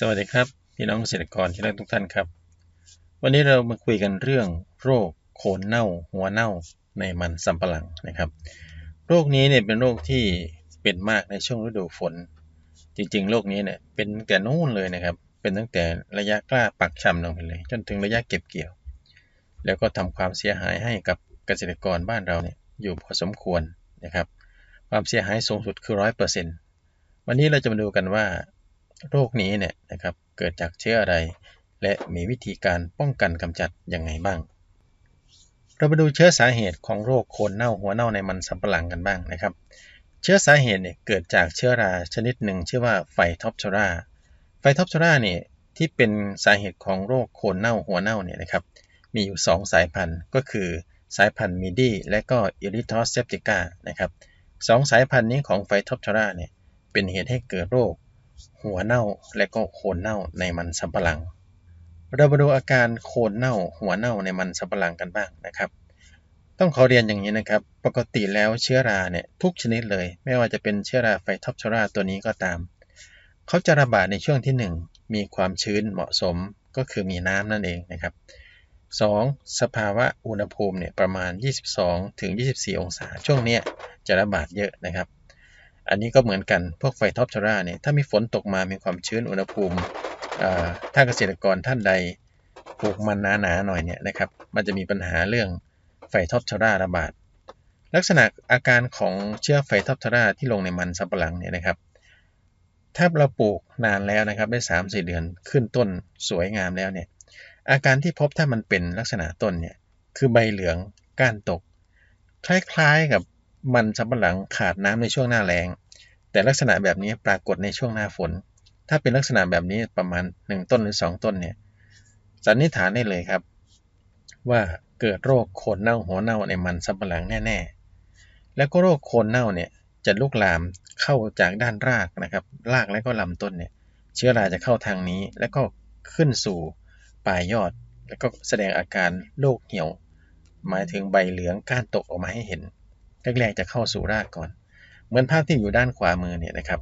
สวัสดีครับพี่น้องเกษตรกรที่รักทุกท่านครับ วันนี้เรามาคุยกันเรื่องโรคโคนเน่าหัวเน่าในมันสำปะหลังนะครับ โรคนี้เนี่ยเป็นโรคที่เป็นมากในช่วงฤดูฝน จริงๆ โรคนี้เนี่ยเป็นแต่นู่นเลยนะครับ เป็นตั้งแต่ระยะกล้าปักชำลงไปเลย จนถึงระยะเก็บเกี่ยว แล้วก็ทำความเสียหายให้กับเกษตรกรบ้านเราเนี่ยอยู่พอสมควรนะครับ ความเสียหายสูงสุดคือร้อยเปอร์เซ็นต์วันนี้เราจะมาดูกันว่า โรคนี้เนี่ยนะครับเกิดจากเชื้ออะไร และมีวิธีการป้องกันกำจัดยังไงบ้าง เรามาดูเชื้อสาเหตุของโรคโคนเน่าหัวเน่าในมันสำปะหลังกันบ้างนะครับ เชื้อสาเหตุเนี่ยเกิดจากเชื้อราชนิดหนึ่งชื่อว่าไฟท็อปชราไฟท็อปชราเนี่ยที่เป็นสาเหตุของโรคโคนเน่าหัวเน่าเนี่ยนะครับมีอยู่ 2 สายพันธุ์ก็คือสายพันธุ์มิดีและก็อิริทอสเซปติกานะครับสองสายพันธุ์นี้ของไฟท็อปชราเนี่ยเป็นเหตุให้เกิดโรค หัวเน่าและก็โคนเน่าในมันสำปะหลัง เรามาดูอาการโคนเน่า หัวเน่าในมันสำปะหลังกันบ้างนะครับ ต้องขอเรียนอย่างนี้นะครับ ปกติแล้วเชื้อราเนี่ยทุกชนิดเลย ไม่ว่าจะเป็นเชื้อราไฟทอปชราตัวนี้ก็ตาม เขาจะระบาดในช่วงที่ 1 มีความชื้นเหมาะสมก็คือมีน้ำนั่นเองนะครับ 2. สภาวะอุณหภูมิเนี่ยประมาณ 22-24ถึงองศา ช่วงนี้จะระบาดเยอะนะครับ อันนี้ก็เหมือนกันพวกไฟท็อปชราเนี่ยถ้ามีฝนตกมามีความชื้นอุณหภูมิถ้าเกษตรกรท่านใดปลูกมันหนาๆหน่อยเนี่ยนะครับ มันจะมีปัญหาเรื่องไฟท็อปชราระบาด ลักษณะอาการของเชื้อไฟท็อปชราที่ลงในมันสำปะหลังเนี่ยนะครับ ถ้าเราปลูกนานแล้วนะครับได้3 4เดือนขึ้นต้นสวยงามแล้วเนี่ยอาการที่พบถ้ามันเป็นลักษณะต้นเนี่ยคือใบเหลืองก้านตก คล้ายๆกับ มันสำปะหลังขาดน้ำในช่วงหน้าแล้ง แต่ลักษณะแบบนี้ปรากฏในช่วงหน้าฝน ถ้าเป็นลักษณะแบบนี้ประมาณ 1 ต้นหรือ 2 ต้นเนี่ยสันนิษฐานได้เลยครับ ว่าเกิดโรคโคนเน่าหัวเน่าในมันสำปะหลังแน่ๆ แล้วก็โรคโคนเน่าเนี่ยจะลุกลามเข้าจากด้านรากนะครับ รากและก็ลำต้นเนี่ย เชื้อราจะเข้าทางนี้ แล้วก็ขึ้นสู่ปลายยอด แล้วก็แสดงอาการโรคเหี่ยว หมายถึงใบเหลืองก้านตกออกมาให้เห็น แรกๆจะเข้าสู่รากก่อน เหมือนภาพที่อยู่ด้านขวามือเนี่ยนะครับ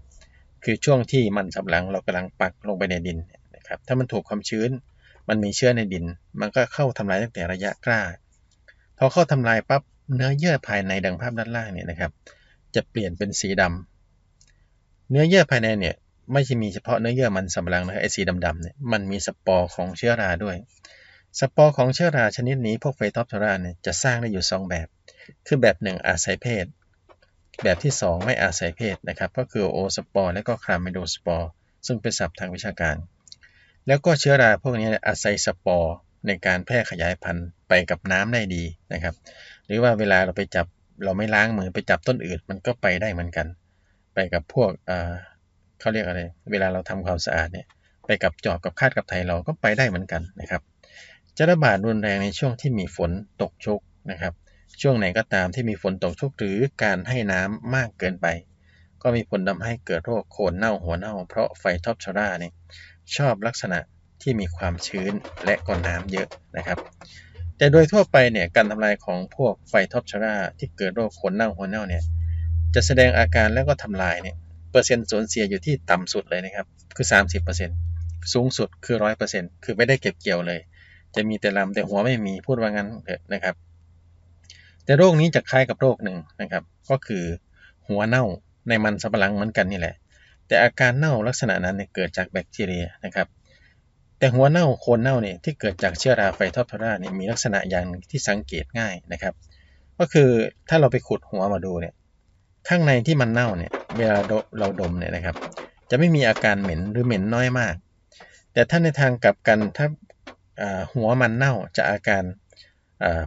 คือช่วงที่มันสำลังเรากำลังปักลงไปในดินนะครับ ถ้ามันถูกความชื้น มันมีเชื้อในดิน มันก็เข้าทำลายตั้งแต่ระยะกล้า พอเข้าทำลายปั๊บเนื้อเยื่อภายในดังภาพด้านล่างเนี่ยนะครับ จะเปลี่ยนเป็นสีดำเนื้อเยื่อภายในเนี่ยไม่ใช่มีเฉพาะเนื้อเยื่อมันสำลังนะไอสีดำๆเนี่ยมันมีสปอร์ของเชื้อราด้วย สปอร์ของเชื้อราชนิดนี้พวกไฟทอปทราเนี่ยจะสร้างได้อยู่ 2 แบบ คือแบบหนึ่งอาศัยเพศ แบบที่ 2 ไม่อาศัยเพศนะครับ ก็คือโอสปอร์และก็คลามิโดสปอร์ซึ่งเป็นศัพท์ทางวิชาการ แล้วก็เชื้อราพวกนี้อาศัยสปอร์ในการแพร่ขยายพันธุ์ไปกับน้ำได้ดีนะครับ หรือว่าเวลาเราไปจับเราไม่ล้างมือไปจับต้นอื่นมันก็ไปได้เหมือนกัน ไปกับพวกเขาเรียกอะไร เวลาเราทำความสะอาดเนี่ยไปกับจอบกับคาดกับไทยเราก็ไปได้เหมือนกันนะครับ จะระบาดรุนแรงในช่วงที่มีฝนตกชุกนะครับ ช่วงไหนก็ตามที่มีฝนตกชุกหรือการให้น้ำมากเกินไป ก็มีผลทำให้เกิดโรคโคนเน่าหัวเน่า เพราะไฟท็อปชราเนี่ยชอบลักษณะที่มีความชื้นและก็น้ำเยอะนะครับ แต่โดยทั่วไปเนี่ยการทำลายของพวกไฟท็อปชราที่เกิดโรคโคนเน่าหัวเน่าเนี่ยจะแสดงอาการแล้วก็ทำลายเนี่ยเปอร์เซ็นต์สูญเสียอยู่ที่ต่ำสุดเลยนะครับคือ 30%สูงสุดคือ 100%คือไม่ได้เก็บเกี่ยวเลย จะมีแต่ลำแต่หัวไม่มีพูดว่างั้นเถอะนะครับ แต่โรคนี้จะคล้ายกับโรคหนึ่งนะครับ ก็คือหัวเน่าในมันสำปะหลังเหมือนกันนี่แหละ แต่อาการเน่าลักษณะนั้นเกิดจากแบคทีเรียนะครับ แต่หัวเน่าโคนเน่าเนี่ยที่เกิดจากเชื้อราไฟทอปทราเนี่ยมีลักษณะอย่างที่สังเกตง่ายนะครับ ก็คือถ้าเราไปขุดหัวมาดูเนี่ยข้างในที่มันเน่าเนี่ยเวลาเราดมเนี่ยนะครับ จะไม่มีอาการเหม็นหรือเหม็นน้อยมาก แต่ถ้าในทางกลับกันถ้า หัวมันเน่าจะอาการ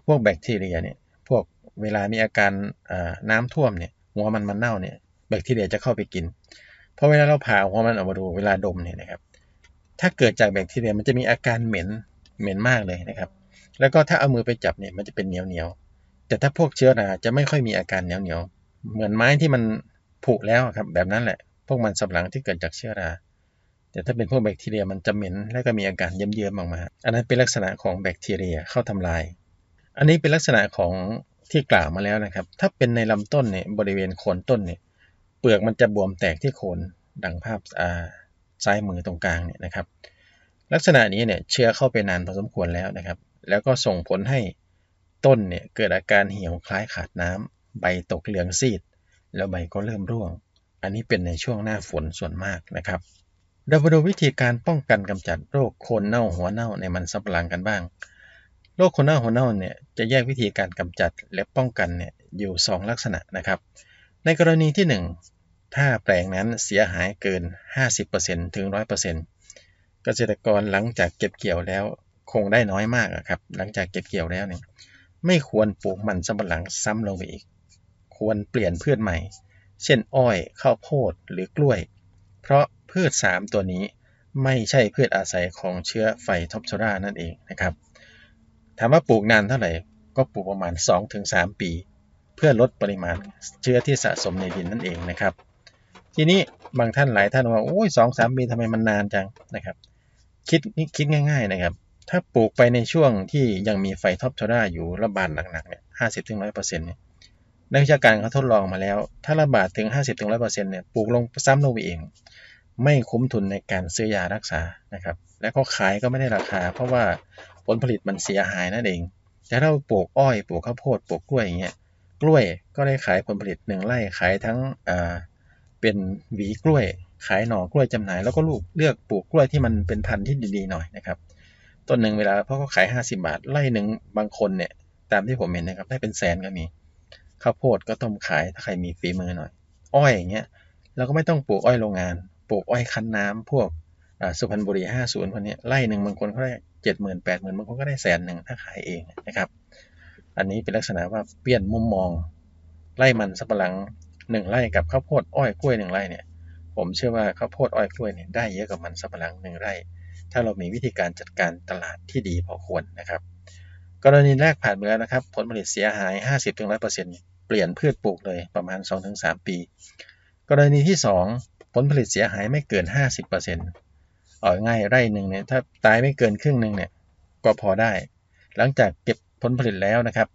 พวกแบคทีเรียเนี่ยพวกเวลามีอาการน้ำท่วมเนี่ยหัวมันมันเน่าเนี่ยแบคทีเรียจะเข้าไปกินพอเวลาเราผ่าหัวมันออกมาดูเวลาดมเนี่ยนะครับ ถ้าเกิดจากแบคทีเรียมันจะมีอาการเหม็นเหม็นมากเลยนะครับ แล้วก็ถ้าเอามือไปจับเนี่ยมันจะเป็นเหนียวเหนียวแต่ถ้าพวกเชื้อราจะไม่ค่อยมีอาการเหนียวเหนียวเหมือนไม้ที่มันผุแล้วครับแบบนั้นแหละ พวกมันสับหลังที่เกิดจากเชื้อรา แต่ถ้าเป็นพวกแบคทีเรียมันจะเหม็นแล้วก็มีอาการเยิ้มๆออกมา อันนั้นเป็นลักษณะของแบคทีเรียเข้าทำลาย อันนี้เป็นลักษณะของที่กล่าวมาแล้วนะครับ ถ้าเป็นในลำต้นเนี่ยบริเวณโคนต้นเนี่ยเปลือกมันจะบวมแตกที่โคนดังภาพอ่าซ้ายมือตรงกลางเนี่ยนะครับ ลักษณะนี้เนี่ยเชื้อเข้าไปนานพอสมควรแล้วนะครับ แล้วก็ส่งผลให้ต้นเนี่ยเกิดอาการเหี่ยวคล้ายขาดน้ำใบตกเหลืองซีด แล้วใบก็เริ่มร่วง อันนี้เป็นในช่วงหน้าฝนส่วนมากนะครับ เรามาดูวิธีการป้องกันกำจัดโรคโคนเน่าหัวเน่าในมันสำปะหลังกันบ้าง โรคโคนเน่าหัวเน่าเนี่ยจะแยกวิธีการกำจัดและป้องกันเนี่ยอยู่ 2 ลักษณะนะครับ ในกรณีที่ 1 ถ้าแปลงนั้นเสียหายเกิน 50%ถึง 100%เกษตรกรหลังจากเก็บเกี่ยวแล้วคงได้น้อยมากครับ หลังจากเก็บเกี่ยวแล้วเนี่ยไม่ควรปลูกมันสำปะหลังซ้ำลงไปอีก ควรเปลี่ยนพืชใหม่ เช่นอ้อยข้าวโพดหรือกล้วย เพราะ พืช 3 ตัวนี้ไม่ใช่พืชอาศัยของเชื้อไฟท็อปโซรานั่นเองนะครับ ถามว่าปลูกนานเท่าไหร่ ก็ปลูกประมาณ 2-3 ปี เพื่อลดปริมาณเชื้อที่สะสมในดินนั่นเองนะครับ ทีนี้บางท่านหลายท่านว่าโอ้ยสองสามปีทำไมมันนานจังนะครับ คิดคิดง่าย ๆนะครับ ถ้าปลูกไปในช่วงที่ยังมีไฟท็อปโซราอยู่ระบาดหนักๆเนี่ยห้าสิบถึงร้อยเปอร์เซ็นต์เนี่ยนักวิชาการเขาทดลองมาแล้ว ถ้าระบาดถึง 50-100%เนี่ย ปลูกลงซ้ำลงไปเอง ไม่คุ้มทุนในการซื้อยารักษานะครับ และก็ขายก็ไม่ได้ราคา เพราะว่าผลผลิตมันเสียหายนั่นเองแต่ถ้าเราปลูกอ้อยปลูกข้าวโพดปลูกกล้วยอย่างเงี้ยกล้วยก็ได้ขายผลผลิตหนึ่งไร่ขายทั้งอ่าเป็นหวีกล้วย ขายหน่อกล้วยจำหน่ายแล้วก็ลูกเลือกปลูกกล้วยที่มันเป็นพันธุ์ที่ดีๆหน่อยนะครับต้นหนึ่งเวลาพราะเขาขาย 50 บาทไร่หนึ่งบางคนเนี่ยตามที่ผมเห็นนะครับได้เป็นแสนก็มีข้าวโพดก็ต้มขายถ้าใครมีฝีมือหน่อย อ้อยอย่างเงี้ยเราก็ไม่ต้องปลูกอ้อยโรงงาน ปลูกอ้อยคั้นน้ำพวกสุพรรณบุรี 50 คนนี้ไร่หนึ่งบางคนก็ได้เจ็ดหมื่นแปดหมื่นบางคนก็ได้แสนหนึ่งถ้าขายเองนะครับ อันนี้เป็นลักษณะว่าเปลี่ยนมุมมองไร่มันสับปะหลังหนึ่งไร่กับข้าวโพดอ้อยกล้วยหนึ่งไร่เนี่ย ผมเชื่อว่าข้าวโพดอ้อยกล้วยเนี่ยได้เยอะกว่ามันสับปะหลังหนึ่งไร่ ถ้าเรามีวิธีการจัดการตลาดที่ดีพอควรนะครับ กรณีแรกผ่านไปแล้วนะครับ ผลผลิตเสียหาย 50-100%เปลี่ยนพืชปลูกเลยประมาณ 2-3 ปี กรณีที่ 2 ลผลิตเสียหายไม่เกิน 50%เอาง่ายไร่หนึ่งเนี่ยถ้าตายไม่เกินครึ่งหนึ่งเนี่ยก็พอได้ หลังจากเก็บผลผลิตแล้วนะครับ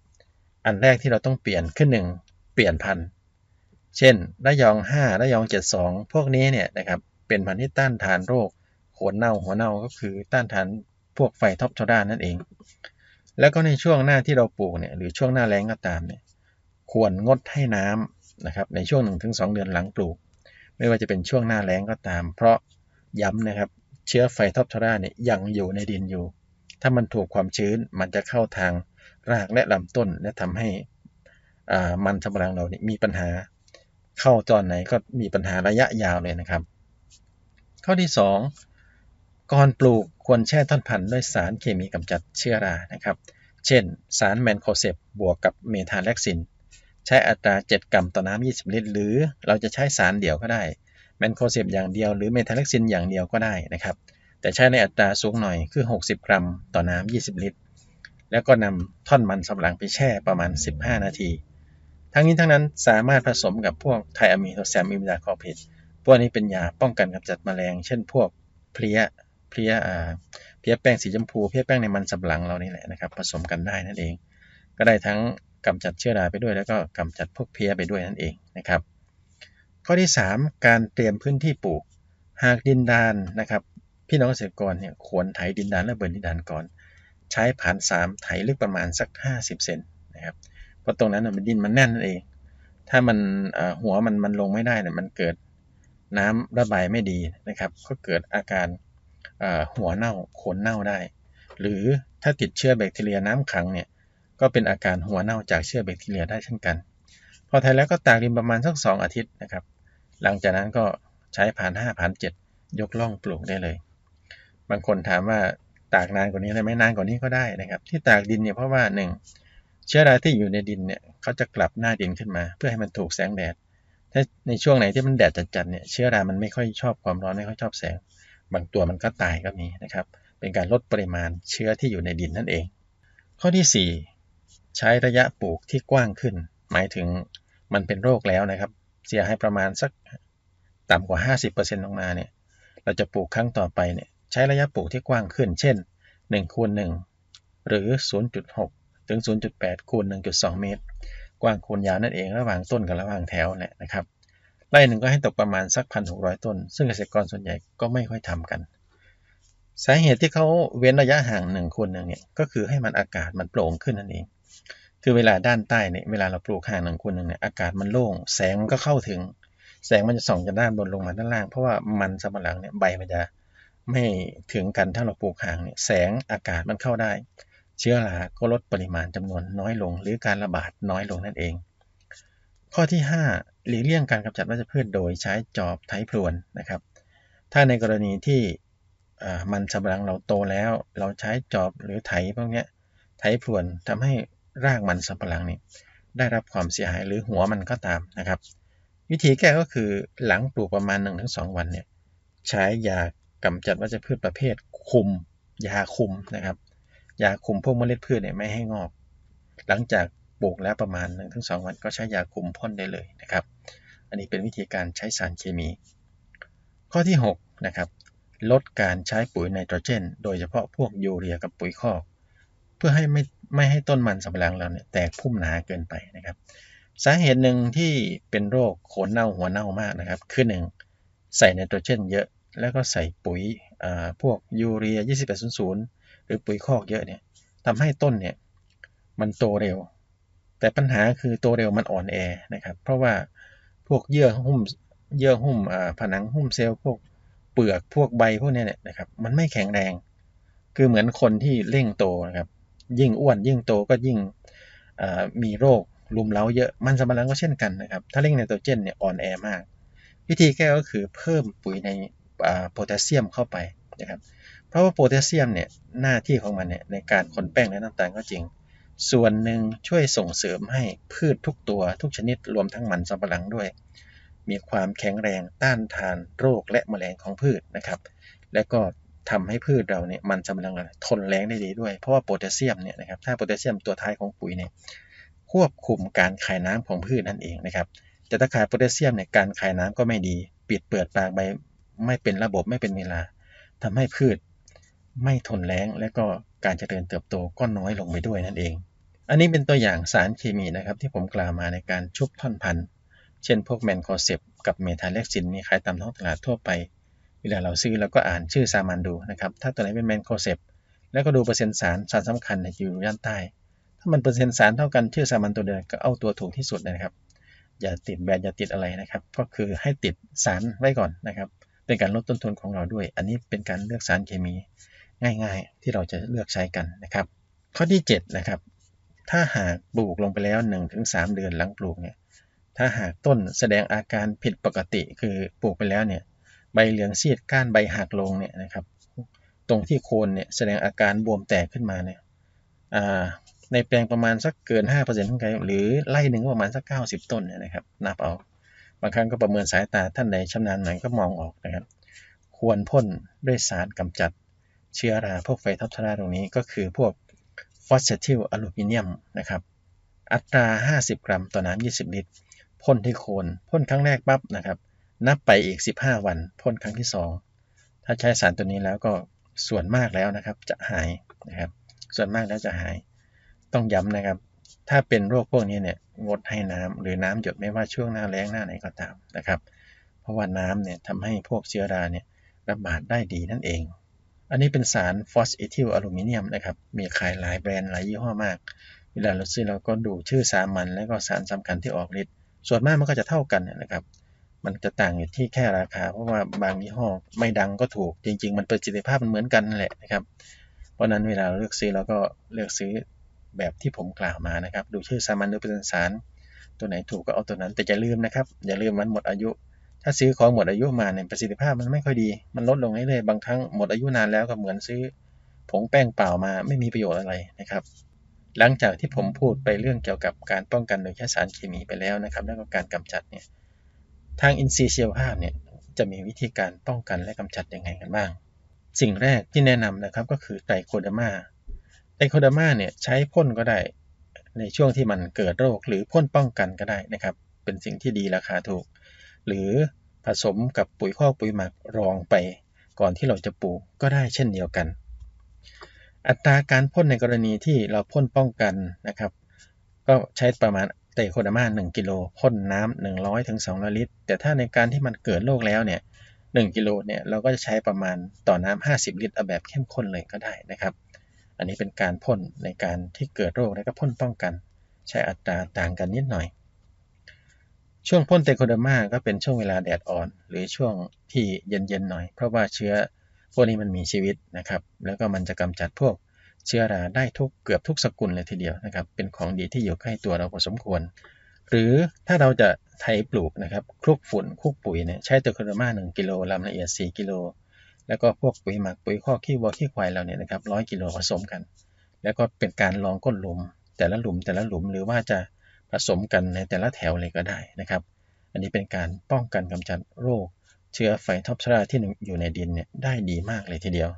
อันแรกที่เราต้องเปลี่ยนขึ้นหนึ่งเปลี่ยนพันธุ์เช่นระยอง 5ระยอง 72 พวกนี้เนี่ยนะครับเป็นพันธุ์ที่ต้านทานโรคโคนเน่าหัวเน่าก็คือต้านทานพวกไฟท็อปโทรานั่นเอง แล้วก็ในช่วงหน้าที่เราปลูกเนี่ยหรือช่วงหน้าแล้งก็ตามเนี่ยควรงดให้น้ำนะครับในช่วง 1-2 เดือนหลังปลูก ไม่ว่าจะเป็นช่วงหน้าแล้งก็ตาม เพราะย้ำนะครับ เชื้อไฟทอปทราเนี่ยยังอยู่ในดินอยู่ ถ้ามันถูกความชื้นมันจะเข้าทางรากและลำต้น และทำให้มันสำปะหลังเราเนี่ยมีปัญหาเข้าตอนไหนก็มีปัญหาระยะยาวเลยนะครับ ข้อที่ 2 ก่อนปลูกควรแช่ต้นพันธุ์ด้วยสารเคมีกำจัดเชื้อรานะครับ เช่น สารแมนโคเซปบวกกับเมทาแลกซิน ใช้อัตรา 7 กรัมต่อน้ำ20 ลิตร หรือเราจะใช้สารเดียวก็ได้แมนโคเซปอย่างเดียวหรือเมทาแลกซินอย่างเดียวก็ได้นะครับ แต่ใช้ในอัตราสูงหน่อยคือ 60 กรัมต่อน้ำ20 ลิตร แล้วก็นำท่อนมันสำปะหลังไปแช่ประมาณ 15 นาที ทั้งนี้ทั้งนั้นสามารถผสมกับพวกไทอะมีโทแซมอิมิดาคอร์เพวกนี้เป็นยาป้องกันกำจัดแมลง เช่นพวกเพลี้ยเพลี้ยอ่าเพลี้ยแป้งสีชมพูเพลี้ยแป้งในมันสำปะหลังเรานี่แหละนะครับ ผสมกันได้นั่นเอง ก็ได้ทั้ง กำจัดเชื้อราไปด้วย แล้วก็กำจัดพวกเพี้ยไปด้วยนั่นเองนะครับ ข้อที่ 3 การเตรียมพื้นที่ปลูก หากดินดานนะครับพี่น้องเกษตรกรเนี่ยควรไถดินดานและเบิร์นดินดานก่อน ใช้ผ่าน3ไถลึกประมาณสัก 50 เซนนะครับเพราะตรงนั้นมันดินมันแน่นนั่นเอง ถ้ามันหัวมันมันลงไม่ได้เนี่ยมันเกิดน้ำระบายไม่ดีนะครับ ก็เกิดอาการหัวเน่าโคนเน่าได้ หรือถ้าติดเชื้อแบคทีเรียน้ำขังเนี่ย ก็เป็นอาการหัวเน่าจากเชื้อแบคทีเรียได้เช่นกัน พอไถแล้วก็ตากดินประมาณสัก2อาทิตย์นะครับ หลังจากนั้นก็ใช้ผ่าน5ผ่าน7ยกล่องปลูกได้เลย บางคนถามว่าตากนานกว่านี้ได้ไหมนานกว่านี้ก็ได้นะครับ ที่ตากดินเนี่ยเพราะว่า1เชื้อราที่อยู่ในดินเนี่ยเขาจะกลับหน้าดินขึ้นมา เพื่อให้มันถูกแสงแดดถ้าในช่วงไหนที่มันแดดจัดๆเนี่ยเชื้อรามันไม่ค่อยชอบความร้อนไม่ค่อยชอบแสง บางตัวมันก็ตายก็มีนะครับ เป็นการลดปริมาณเชื้อที่อยู่ในดินนั่นเอง ข้อที่ 4 ใช้ระยะปลูกที่กว้างขึ้น หมายถึงมันเป็นโรคแล้วนะครับ เสียให้ประมาณสักต่ำกว่า 50%ลงมาเนี่ย เราจะปลูกครั้งต่อไปเนี่ยใช้ระยะปลูกที่กว้างขึ้น เช่น1คูณ1หรือ 0.6 ถึง 0.8คูณ1.2 เมตร กว้างคูณยาวนั่นเองระหว่างต้นกับระหว่างแถวแหละนะครับไร่หนึ่งก็ให้ตกประมาณสักพันหกร้อยต้น ซึ่งเกษตรกรส่วนใหญ่ก็ไม่ค่อยทำกัน สาเหตุที่เขาเว้นระยะห่างหนึ่งคูณหนึ่งเนี่ยก็คือให้มันอากาศมันโปร่งขึ้นนั่นเอง คือเวลาด้านใต้เนี่ยเวลาเราปลูกห่างหนึ่งคูณหนึ่งเนี่ยอากาศมันโล่งแสงมันก็เข้าถึง แสงมันจะส่องจากด้านบนลงมาด้านล่าง เพราะว่ามันสำปะหลังเนี่ยใบมันจะไม่ถึงกันถ้าเราปลูกห่างเนี่ยแสงอากาศมันเข้าได้ เชื้อราก็ลดปริมาณจำนวนน้อยลง หรือการระบาดน้อยลงนั่นเอง ข้อที่ 5 หลีกเลี่ยงการกำจัดวัชพืชโดยใช้จอบไถพรวนนะครับ ถ้าในกรณีที่มันสำปะหลังเราโตแล้ว เราใช้จอบหรือไถพวกนี้ไถพรวนทำให้ รากมันสำปะหลังนี่ได้รับความเสียหายหรือหัวมันก็ตามนะครับ วิธีแก้ก็คือหลังปลูกประมาณ 1-2 วันเนี่ยใช้ยากำจัดวัชพืชประเภทคุม ยาคุมนะครับ ยาคุมพวกเมล็ดพืชเนี่ยไม่ให้งอก หลังจากปลูกแล้วประมาณ 1-2 วันก็ใช้ยาคุมพ่นได้เลยนะครับ อันนี้เป็นวิธีการใช้สารเคมี ข้อที่6นะครับลดการใช้ปุ๋ยไนโตรเจน โดยเฉพาะพวกยูเรียกับปุ๋ยคอก พื่อให้ไม่ไม่ให้ต้นมันสำปะหลังเราเนี่ยแตกพุ่มหนาเกินไปนะครับ สาเหตุหนึ่งที่เป็นโรคโคนเน่าหัวเน่ามากนะครับ คือหนึ่งใส่ไนโตรเจนเยอะ แล้วก็ใส่ปุ๋ยพวกยูเรีย 2800 หรือปุ๋ยคอกเยอะเนี่ยทำให้ต้นเนี่ยมันโตเร็ว แต่ปัญหาคือโตเร็วมันอ่อนแอนะครับ เพราะว่าพวกเยื่อหุ้มเยื่อหุ้มผนังหุ้มเซลล์พวกเปลือกพวกใบพวกนี้เนี่ยนะครับมันไม่แข็งแรง คือเหมือนคนที่เร่งโตนะครับ ยิ่งอ้วน ยิ่งโตก็ยิ่งมีโรคลุมเล้าเยอะ มันสำปะหลังก็เช่นกันนะครับ ถ้าเร่งไนโตรเจนเนี่ยอ่อนแอมาก วิธีแก้ก็คือเพิ่มปุ๋ยในโพแทสเซียมเข้าไปนะครับ เพราะว่าโพแทสเซียมเนี่ยหน้าที่ของมันเนี่ยในการขนแป้งและน้ำตาลก็จริง ส่วนหนึ่งช่วยส่งเสริมให้พืชทุกตัวทุกชนิดรวมทั้งมันสำปะหลังด้วย มีความแข็งแรงต้านทานโรคและแมลงของพืชนะครับ และก็ ทำให้พืชเราเนี่ยมันสำลังทนแรงได้ดีด้วย เพราะว่าโพแทสเซียมเนี่ยนะครับถ้าโพแทสเซียมตัวท้ายของปุ๋ยเนี่ยควบคุมการคายน้ำของพืชนั่นเองนะครับแต่ถ้าขาดโพแทสเซียมเนี่ยการคายน้ำก็ไม่ดี ปิดเปิดปากใบไม่เป็นระบบไม่เป็นเวลาทำให้พืชไม่ทนแล้งและก็การเจริญเติบโตก็น้อยลงไปด้วยนั่นเอง อันนี้เป็นตัวอย่างสารเคมีนะครับที่ผมกล่าวมาในการชุบท่อนพันธุ์ เช่นพวกแมนโคเซปกับเมทาเล็กซินมีขายตามท้องตลาดทั่วไป เวลาเราซื้อเราก็อ่านชื่อสามัญดูนะครับ ถ้าตัวไหนเป็นแมนโคเซปแล้วก็ดูเปอร์เซ็นต์สารสารสำคัญอยู่ด้านใต้ ถ้ามันเปอร์เซ็นต์สารเท่ากันชื่อสามัญตัวเดียวก็เอาตัวถูกที่สุดนะครับ อย่าติดแบรนด์อย่าติดอะไรนะครับ ก็คือให้ติดสารไว้ก่อนนะครับ เป็นการลดต้นทุนของเราด้วย อันนี้เป็นการเลือกสารเคมีง่าย ๆ ที่เราจะเลือกใช้กันนะครับ ข้อที่7นะครับ ถ้าหากปลูกลงไปแล้ว 1-3 เดือนหลังปลูกเนี่ย ถ้าหากต้นแสดงอาการผิดปกติคือปลูกไปแล้วเนี่ย ใบเหลืองซีดก้านใบหักลงเนี่ยนะครับ ตรงที่โคนเนี่ยแสดงอาการบวมแตกขึ้นมาเนี่ยในแปลงประมาณสักเกิน 5%ขึ้นไปหรือไล่หนึ่งประมาณสัก 90 ต้นเนี่ยนะครับ นับเอา บางครั้งก็ประเมินสายตาท่านใดชำนาญหนก็มองออกนะครับ ควรพ่นด้วยสารกำจัดเชื้อราพวกไฟท็อปทราตรงนี้ก็คือพวกฟอสเซติลอลูมิเนียมนะครับ อัตรา 50 กรัมต่อน้ำ20 ลิตร พ่นที่โคน พ่นครั้งแรกปั๊บนะครับ นับไปอีก 15 วันพ่นครั้งที่ 2 ถ้าใช้สารตัวนี้แล้วก็ส่วนมากแล้วนะครับจะหายนะครับ ส่วนมากแล้วจะหาย ต้องย้ำนะครับ ถ้าเป็นโรคพวกนี้เนี่ยงดให้น้ำหรือน้ำหยดไม่ว่าช่วงหน้าแล้งหน้าไหนก็ตามนะครับ เพราะว่าน้ำเนี่ยทำให้พวกเชื้อราเนี่ยระบาดได้ดีนั่นเอง อันนี้เป็นสารฟอสเอทิลอลูมิเนียมนะครับ มีขายหลายแบรนด์หลายยี่ห้อมาก เวลาเราซื้อเราก็ดูชื่อสามัญและก็สารสำคัญที่ออกฤทธิ์ ส่วนมากมันก็จะเท่ากันนะครับ มันจะต่างอยู่ที่แค่ราคา เพราะว่าบางยี่ห้อไม่ดังก็ถูกจริง ๆ มันประสิทธิภาพมันเหมือนกันแหละนะครับ เพราะนั้นเวลาเราเลือกซื้อเราก็เลือกซื้อแบบที่ผมกล่าวมานะครับ ดูชื่อสามัญหรือเป็นสาร ตัวไหนถูกก็เอาตัวนั้นแต่อย่าลืมนะครับ อย่าลืมมันหมดอายุ ถ้าซื้อของหมดอายุมาเนี่ยประสิทธิภาพมันไม่ค่อยดี มันลดลงเรื่อยๆบางครั้งหมดอายุนานแล้วก็เหมือนซื้อผงแป้งเปล่ามาไม่มีประโยชน์อะไรนะครับหลังจากที่ผมพูดไปเรื่องเกี่ยวกับการป้องกันโดยใช้สารเคมีไปแล้วนะครับ แล้วก็การกำจัดเนี่ย ทางอินทรีย์ชีวภาพเนี่ยจะมีวิธีการป้องกันและกำจัดยังไงกันบ้าง สิ่งแรกที่แนะนำนะครับก็คือไตรโคเดมาไอโคดามาเนี่ยใช้พ่นก็ได้ในช่วงที่มันเกิดโรคหรือพ่นป้องกันก็ได้นะครับ เป็นสิ่งที่ดีราคาถูก หรือผสมกับปุ๋ยข้อปุ๋ยหมักรองไป ก่อนที่เราจะปลูกก็ได้เช่นเดียวกัน อัตราการพ่นในกรณีที่เราพ่นป้องกันนะครับ ก็ใช้ประมาณ ไตโคดอร์มา1กิโลพ่นน้ำ100ถึง200 ลิตร แต่ถ้าในการที่มันเกิดโรคแล้วเนี่ย1กิโลเนี่ยเราก็จะใช้ประมาณต่อน้ำ50 ลิตรเอาแบบเข้มข้นเลยก็ได้นะครับ อันนี้เป็นการพ่นในการที่เกิดโรคแล้วก็พ่นป้องกัน ใช้อัตราต่างกันนิดหน่อย ช่วงพ่นไตโคดอร์มาก็เป็นช่วงเวลาแดดอ่อน หรือช่วงที่เย็นๆหน่อย เพราะว่าเชื้อพวกนี้มันมีชีวิตนะครับ แล้วก็มันจะกำจัดพวก เชื้อราได้ทุกเกือบทุกสกุลเลยทีเดียวนะครับ เป็นของดีที่อยู่ใกล้ตัวเราพอสมควร หรือถ้าเราจะไถปลูกนะครับคลุกฝุ่นคลุกปุ๋ยเนี่ยใช้ตัวโครมา1กิโลลำละเอียด 4 กิโล แล้วก็พวกปุ๋ยหมักปุ๋ยข้อขี้วัวขี้ควายเราเนี่ยนะครับร้อยกิโลผสมกัน แล้วก็เป็นการลองก้นหลุม แต่ละหลุมแต่ละหลุมหรือว่าจะผสมกันในแต่ละแถวเลยก็ได้นะครับ อันนี้เป็นการป้องกันกำจัดโรค เชื้อไฟท็อปชราที่อยู่ในดินเนี่ยได้ดีมากเลยทีเดียว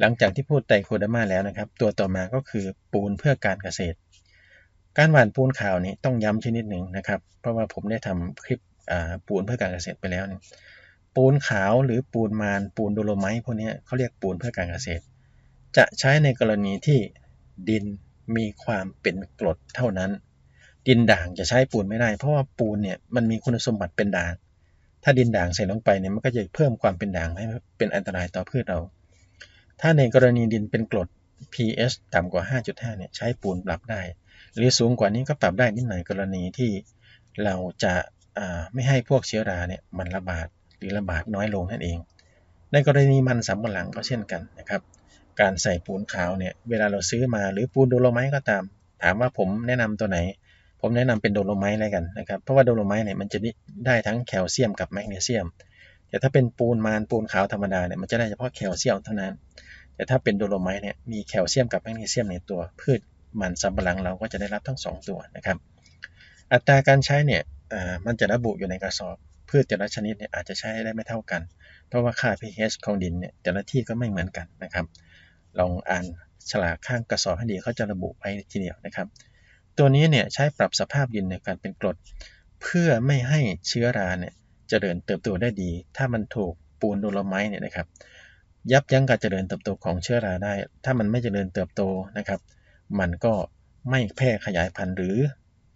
หลังจากที่พูดไตโคเดอร์มาแล้วนะครับ ตัวต่อมาก็คือปูนเพื่อการเกษตร การหว่านปูนขาวนี้ต้องย้ำชนิดหนึ่งนะครับ เพราะว่าผมได้ทำคลิปปูนเพื่อการเกษตรไปแล้วนี่ปูนขาวหรือปูนมานปูนโดโลไมต์พวกนี้เขาเรียกปูนเพื่อการเกษตร จะใช้ในกรณีที่ดินมีความเป็นกรดเท่านั้น ดินด่างจะใช้ปูนไม่ได้ เพราะว่าปูนเนี่ยมันมีคุณสมบัติเป็นด่าง ถ้าดินด่างใส่ลงไปเนี่ยมันก็จะเพิ่มความเป็นด่างให้เป็นอันตรายต่อพืชเรา ถ้าในกรณีดินเป็นกรด pH ต่ำกว่า 5.5 เนี่ยใช้ปูนปรับได้ หรือสูงกว่านี้ก็ปรับได้นิดหน่อยกรณีที่เราจะไม่ให้พวกเชื้อราเนี่ยมันระบาดหรือระบาดน้อยลงนั่นเอง ในกรณีมันสำปะหลังก็เช่นกันนะครับ การใส่ปูนขาวเนี่ยเวลาเราซื้อมาหรือปูนโดโลไมต์ก็ตาม ถามว่าผมแนะนำตัวไหน ผมแนะนำเป็นโดโลไมต์อะไรกันนะครับเพราะว่าโดโลไมต์เนี่ยมันจะได้ทั้งแคลเซียมกับแมกนีเซียม แต่ถ้าเป็นปูนมานปูนขาวธรรมดาเนี่ยมันจะได้เฉพาะแคลเซียมเท่านั้น แต่ถ้าเป็นโดโลไมต์เนี่ยมีแคลเซียมกับแมกนีเซียมในตัวพืชมันสำปะหลังเราก็จะได้รับทั้ง 2 ตัวนะครับ อัตราการใช้เนี่ยมันจะระบุอยู่ในกระสอบ พืชแต่ละชนิดเนี่ยอาจจะใช้ได้ไม่เท่ากัน เพราะว่าค่า pH ของดินเนี่ยแต่ละที่ก็ไม่เหมือนกันนะครับ ลองอ่านฉลากข้างกระสอบให้ดีเขาจะระบุไว้ทีเดียวนะครับ ตัวนี้เนี่ยใช้ปรับสภาพดินในการเป็นกรด เพื่อไม่ให้เชื้อราเนี่ยเจริญเติบโตได้ดี ถ้ามันถูกปูนโดโลไมต์เนี่ยนะครับ ยับยั้งการเจริญเติบโตของเชื้อราได้ ถ้ามันไม่เจริญเติบโตนะครับ มันก็ไม่แพร่ขยายพันธุ์หรือ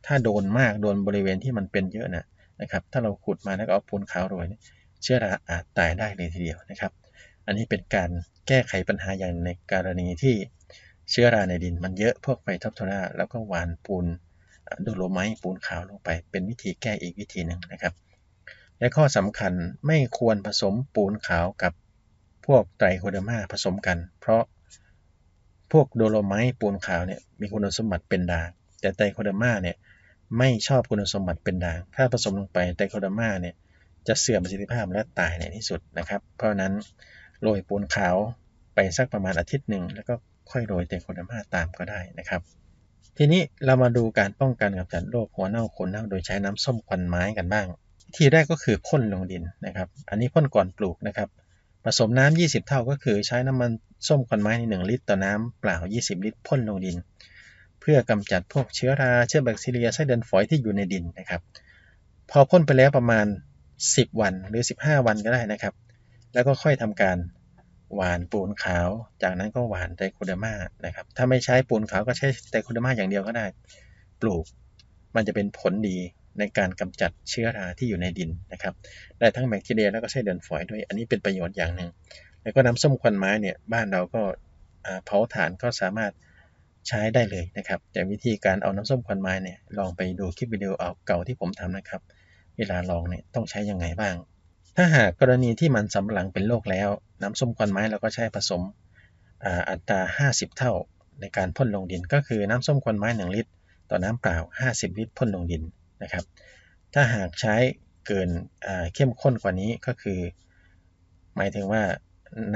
ถ้าโดนมากโดนบริเวณที่มันเป็นเยอะนะนะครับ ถ้าเราขุดมาแล้วก็เอาปูนขาวโรยเชื้อราอาจตายได้เลยทีเดียวนะครับ อันนี้เป็นการแก้ไขปัญหาอย่างในกรณีที่เชื้อราในดินมันเยอะพวกไฟท็อปโทราแล้วก็หวานปูนโดโลไมต์ปูนขาวลงไป เป็นวิธีแก้อีกวิธีหนึ่งนะครับ และข้อสำคัญไม่ควรผสมปูนขาวกับ พวกไตรโคเดอร์มาผสมกัน เพราะพวกโดโลไมต์ปูนขาวเนี่ยมีคุณสมบัติเป็นด่าง แต่ไตรโคเดอร์มาเนี่ยไม่ชอบคุณสมบัติเป็นด่าง ถ้าผสมลงไปไตรโคเดอร์มาเนี่ยจะเสื่อมประสิทธิภาพและตายในที่สุดนะครับ เพราะนั้นโรยปูนขาวไปสักประมาณอาทิตย์หนึ่งแล้วก็ค่อยโรยไตรโคเดอร์มาตามก็ได้นะครับ ทีนี้เรามาดูการป้องกันกับจัดโรคหัวเน่าขนเน่าโดยใช้น้ำส้มควันไม้กันบ้าง ที่แรกก็คือพ่นลงดินนะครับ อันนี้พ่นก่อนปลูกนะครับ ผสมน้ำ20 เท่าก็คือใช้น้ำมันส้มควันไม้ใน 1 ลิตร ต่อน้ำเปล่า 20 ลิตรพ่นลงดิน เพื่อกำจัดพวกเชื้อราเชื้อแบคทีเรียไส้เดือนฝอยที่อยู่ในดินนะครับ พอพ่นไปแล้วประมาณ 10 วันหรือ 15 วันก็ได้นะครับ แล้วก็ค่อยทำการหวานปูนขาว จากนั้นก็หวานไตโคเดอร์มานะครับ ถ้าไม่ใช้ปูนขาวก็ใช้ไตโคเดอร์มาอย่างเดียวก็ได้ ปลูก มันจะเป็นผลดี ในการกำจัดเชื้อราที่อยู่ในดินนะครับได้ทั้งแบคทีเรียแล้วก็ไส้เดือนฝอยด้วย อันนี้เป็นประโยชน์อย่างหนึ่ง แล้วก็น้ำส้มควันไม้เนี่ยบ้านเราก็เผาถ่านก็สามารถใช้ได้เลยนะครับแต่วิธีการเอาน้ำส้มควันไม้เนี่ยลองไปดูคลิปวิดีโอเอาเก่าที่ผมทำนะครับ เวลาลองเนี่ยต้องใช้ยังไงบ้าง ถ้าหากกรณีที่มันสำหลังเป็นโรคแล้ว น้ำส้มควันไม้เราก็ใช้ผสมอัตรา 50 เท่าในการพ่นลงดินก็คือน้ำส้มควันไม้ 1 ลิตร ต่อน้ำเปล่า 50 ลิตรพ่นลงดิน นะครับ ถ้าหากใช้เกินเข้มข้นกว่านี้ก็คือ หมายถึงว่า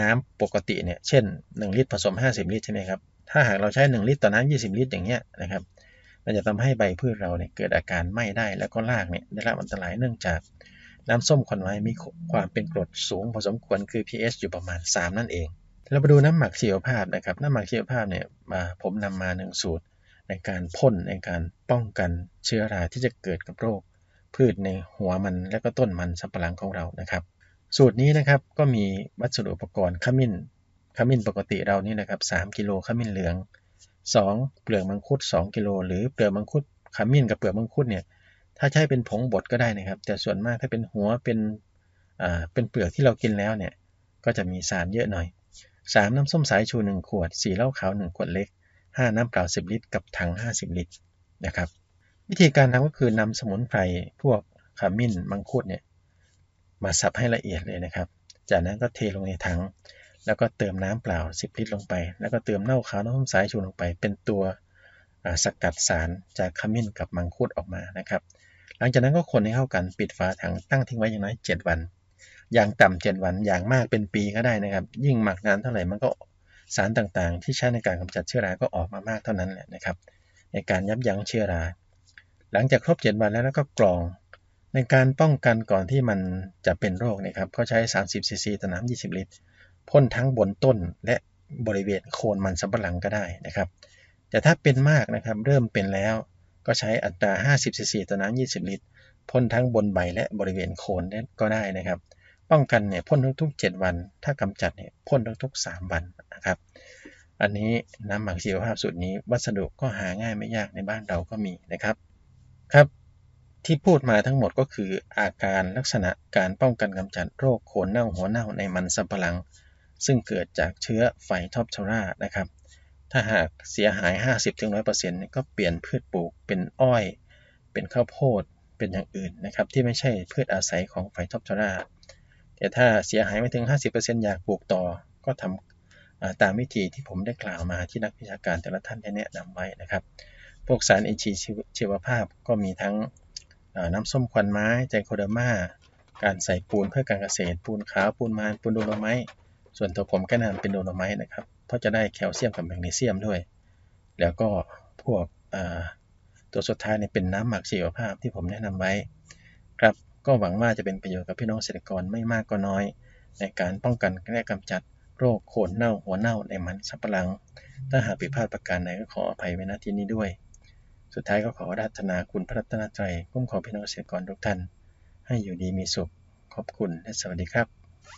น้ำปกติเนี่ยเช่น 1 ลิตรผสม 50 ลิตรใช่ไหมครับถ้าหากเราใช้ 1 ลิตรต่อน้ำ20 ลิตรอย่างเงี้ยนะครับมันจะทำให้ใบพืชเราเนี่ยเกิดอาการไหม้ได้แล้วก็รากเนี่ยได้รับอันตรายเนื่องจากน้ำส้มควันไม้มีความเป็นกรดสูงพอสมควรคือ pH อยู่ประมาณ 3 นั่นเอง เราไปดูน้ำหมักชีวภาพนะครับ น้ำหมักชีวภาพเนี่ยผมนำมาหนึ่งสูตร ในการพ่นในการป้องกันเชื้อราที่จะเกิดกับโรค พืชในหัวมันและก็ต้นมันสำปะหลังของเรานะครับ สูตรนี้นะครับก็มีวัสดุอุปกรณ์ขมิ้นขมิ้นปกติเรานี่นะครับ3กิโลขมิ้นเหลือง 2 เปลือกมังคุด 2 กิโลหรือเปลือกมังคุดขมิ้นกับเปลือกมังคุดเนี่ยถ้าใช้เป็นผงบดก็ได้นะครับ แต่ส่วนมากถ้าเป็นหัวเป็นอ่าเป็นเปลือกที่เรากินแล้วเนี่ยก็จะมีสารเยอะหน่อย 3 น้ำส้มสายชู 1 ขวด 4เหล้าขาว 1 ขวดเล็ก 5 น้ำเปล่า 10 ลิตร กับถัง 50 ลิตรนะครับ วิธีการทำก็คือนำสมุนไพรพวกขมิ้นมังคุดเนี่ยมาสับให้ละเอียดเลยนะครับ จากนั้นก็เทลงในถัง แล้วก็เติมน้ำเปล่า 10 ลิตรลงไป แล้วก็เติมเหล้าขาวน้ำส้มสายชูลงไป เป็นตัวสกัดสารจากขมิ้นกับมังคุดออกมานะครับ หลังจากนั้นก็คนให้เข้ากันปิดฝาถังตั้งทิ้งไว้อย่างน้อย 7 วัน อย่างต่ำ7วันอย่างมากเป็นปีก็ได้นะครับ ยิ่งหมักนานเท่าไหร่มันก็ สารต่างๆ ที่ใช้ในการกำจัดเชื้อรา ก็ออกมามากเท่านั้นแหละนะครับ ในการยับยั้งเชื้อรา หลังจากครบ 7 วันแล้วแล้วก็กรอง ในการป้องกันก่อนที่มันจะเป็นโรคนะครับก็ใช้ 30ซีซีต่อน้ำ20 ลิตรพ่นทั้งบนต้นและบริเวณโคนมันสำปะหลังก็ได้นะครับ แต่ถ้าเป็นมากนะครับเริ่มเป็นแล้วก็ใช้อัตรา 50ซีซีต่อน้ำ20 ลิตรพ่นทั้งบนใบและบริเวณโคนก็ได้นะครับ ป้องกันเนี่ยพ่นทุกๆ 7 วัน ถ้ากำจัดเนี่ยพ่นทุกๆ 3 วันนะครับ อันนี้น้ำหมักชีวภาพสูตรนี้ วัสดุก็หาง่ายไม่ยากในบ้านเราก็มีนะครับครับที่พูดมาทั้งหมดก็คืออาการลักษณะการป้องกันกำจัดโรคโคนเน่าหัวเน่าในมันสำปะหลัง ซึ่งเกิดจากเชื้อไฟทอปชรานะครับ ถ้าหากเสียหาย 50-100%ก็เปลี่ยนพืชปลูกเป็นอ้อย เป็นข้าวโพดเป็นอย่างอื่นนะครับ ที่ไม่ใช่พืชอาศัยของไฟทอปชรา แต่ถ้าเสียหายไม่ถึง 50%อยากปลูกต่อก็ทำตามวิธีที่ผมได้กล่าวมาที่นักวิชาการแต่ละท่านได้แนะนำไว้นะครับ พวกสารอินทรีย์ชีวภาพก็มีทั้งน้ำส้มควันไม้ไจโคเดอร์มาการใส่ปูนเพื่อการเกษตร ปูนขาวปูนมานปูนโดโลไมต์ส่วนตัวผมก็นะนำเป็นโดโลไมต์นะครับ เพราะจะได้แคลเซียมกับแมกนีเซียมด้วย แล้วก็พวกตัวสุดท้ายเนี่ยเป็นน้ำหมักชีวภาพที่ผมแนะนำไว้ ก็หวังว่าจะเป็นประโยชน์กับพี่น้องเกษตรกรไม่มากก็น้อย ในการป้องกันและกำจัดโรคโคนเน่าหัวเน่าในมันสับปะหลัง ถ้าหากผิดพลาดประการใดก็ขออภัยไว้ณที่นี้ด้วย สุดท้ายก็ขอรัตนาคุณพระรัตนตรัยคุ้มครองพี่น้องเกษตรกรทุกท่าน ให้อยู่ดีมีสุข ขอบคุณและสวัสดีครับ